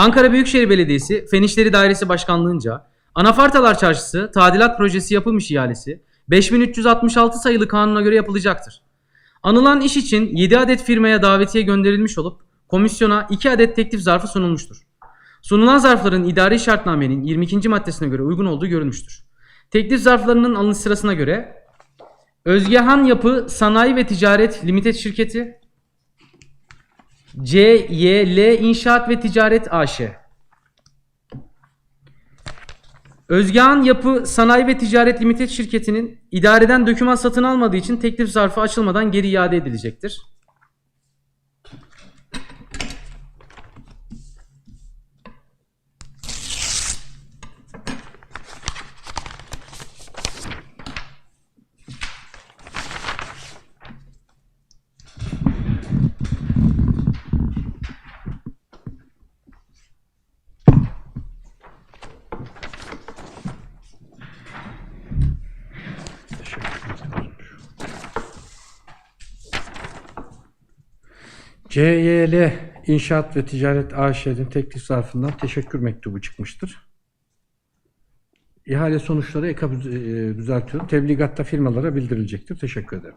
Ankara Büyükşehir Belediyesi Fen İşleri Dairesi Başkanlığınca Anafartalar Çarşısı tadilat projesi yapım işi ihalesi 5366 sayılı kanuna göre yapılacaktır. Anılan iş için 7 adet firmaya davetiye gönderilmiş olup komisyona 2 adet teklif zarfı sunulmuştur. Sunulan zarfların idari şartnamenin 22. maddesine göre uygun olduğu görülmüştür. Teklif zarflarının alınış sırasına göre Özgehan Yapı Sanayi ve Ticaret Limited Şirketi CYL İnşaat ve Ticaret AŞ Özgehan Yapı Sanayi ve Ticaret Limited şirketinin idareden döküman satın almadığı için teklif zarfı açılmadan geri iade edilecektir. CYL İnşaat ve Ticaret AŞ'nin teklif zarfından teşekkür mektubu çıkmıştır. İhale sonuçları EKA düzeltiyorum. Tebligatta firmalara bildirilecektir. Teşekkür ederim.